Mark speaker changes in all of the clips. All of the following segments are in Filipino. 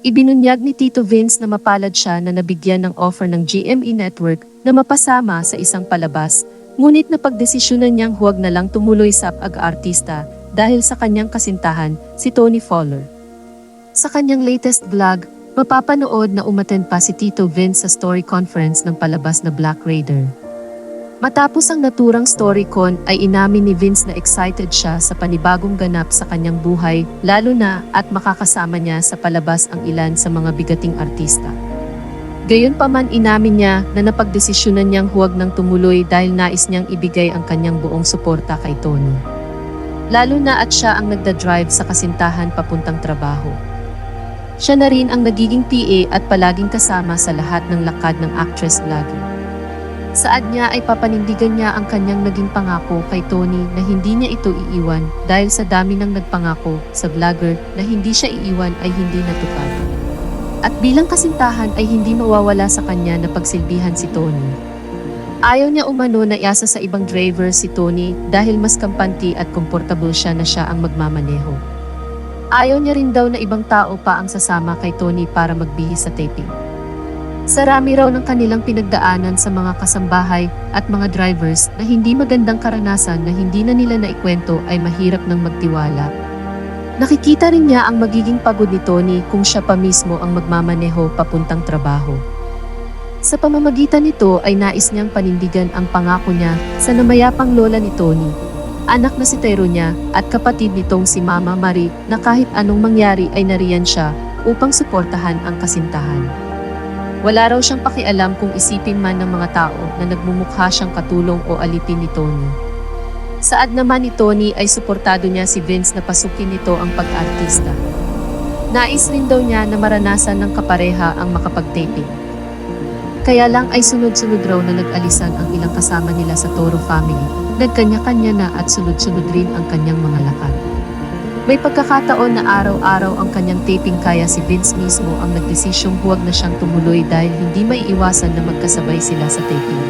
Speaker 1: Ibinunyag ni Tito Vince na mapalad siya na nabigyan ng offer ng GME Network na mapasama sa isang palabas, ngunit napagdesisyonan niyang huwag na lang tumuloy sa pag-artista dahil sa kanyang kasintahan, si Tony Fowler. Sa kanyang latest vlog, mapapanood na umaten pa si Tito Vince sa story conference ng palabas na Black Raider. Matapos ang naturang StoryCon ay inamin ni Vince na excited siya sa panibagong ganap sa kanyang buhay lalo na at makakasama niya sa palabas ang ilan sa mga bigating artista. Gayunpaman inamin niya na napagdesisyonan niyang huwag nang tumuloy dahil nais niyang ibigay ang kanyang buong suporta kay Tony. Lalo na at siya ang nagda-drive sa kasintahan papuntang trabaho. Siya na rin ang nagiging PA at palaging kasama sa lahat ng lakad ng actress vlogger. Saad niya ay papanindigan niya ang kanyang naging pangako kay Tony na hindi niya ito iiwan dahil sa dami ng nagpangako sa vlogger na hindi siya iiwan ay hindi natupad. At bilang kasintahan ay hindi mawawala sa kanya na pagsilbihan si Tony. Ayaw niya umano na iasa sa ibang driver si Tony dahil mas kampante at komportable siya na siya ang magmamaneho. Ayaw niya rin daw na ibang tao pa ang sasama kay Tony para magbihis sa taping. Sarami raw ng kanilang pinagdaanan sa mga kasambahay at mga drivers na hindi magandang karanasan na hindi na nila naikwento ay mahirap ng magtiwala. Nakikita rin niya ang magiging pagod ni Tony kung siya pa mismo ang magmamaneho papuntang trabaho. Sa pamamagitan nito ay nais niyang panindigan ang pangako niya sa namayapang lola ni Tony, anak na si Tero niya at kapatid nitong si Mama Marie na kahit anong mangyari ay nariyan siya upang suportahan ang kasintahan. Wala raw siyang pakialam kung isipin man ng mga tao na nagmumukha siyang katulong o alipin ni Tony. Saad naman ni Tony ay suportado niya si Vince na pasukin nito ang pag-artista. Nais rin daw niya na maranasan ng kapareha ang makapag-taping. Kaya lang ay sunod-sunod raw na nag-alisan ang ilang kasama nila sa Toro family. Nagkanya-kanya na at sunod-sunod rin ang kanyang mga lakad. May pagkakataon na araw-araw ang kanyang taping kaya si Vince mismo ang nagdesisyong huwag na siyang tumuloy dahil hindi may iwasan na magkasabay sila sa taping.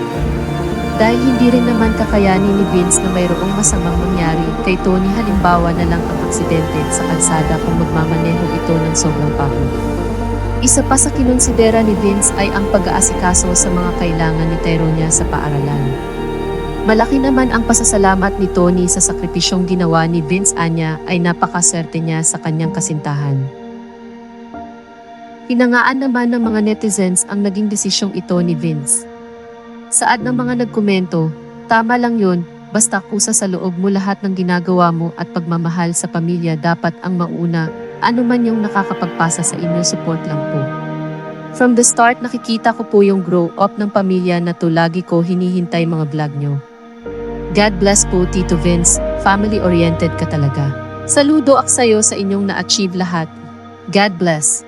Speaker 1: Dahil hindi rin naman kakayanin ni Vince na mayroong masamang mangyari kay Tony halimbawa na lang ang aksidente sa kalsada kung magmamaneho ito ng sobrang pagod. Isa pa sa kinonsidera ni Vince ay ang pag-aasikaso sa mga kailangan ni Tyronia sa paaralan. Malaki naman ang pasasalamat ni Tony sa sakripisyong ginawa ni Vince Anya ay napakaswerte niya sa kanyang kasintahan. Hinangaan naman ng mga netizens ang naging desisyong ito ni Vince. Saad ng mga nagkomento, tama lang yun, basta kusa sa loob mo lahat ng ginagawa mo at pagmamahal sa pamilya dapat ang mauna, ano man yung nakakapagpasa sa inyo support lang po. From the start nakikita ko po yung grow up ng pamilya na to lagi ko hinihintay mga vlog nyo. God bless po Tito Vince, family-oriented ka talaga. Saludo ak sa'yo sa inyong na-achieve lahat. God bless.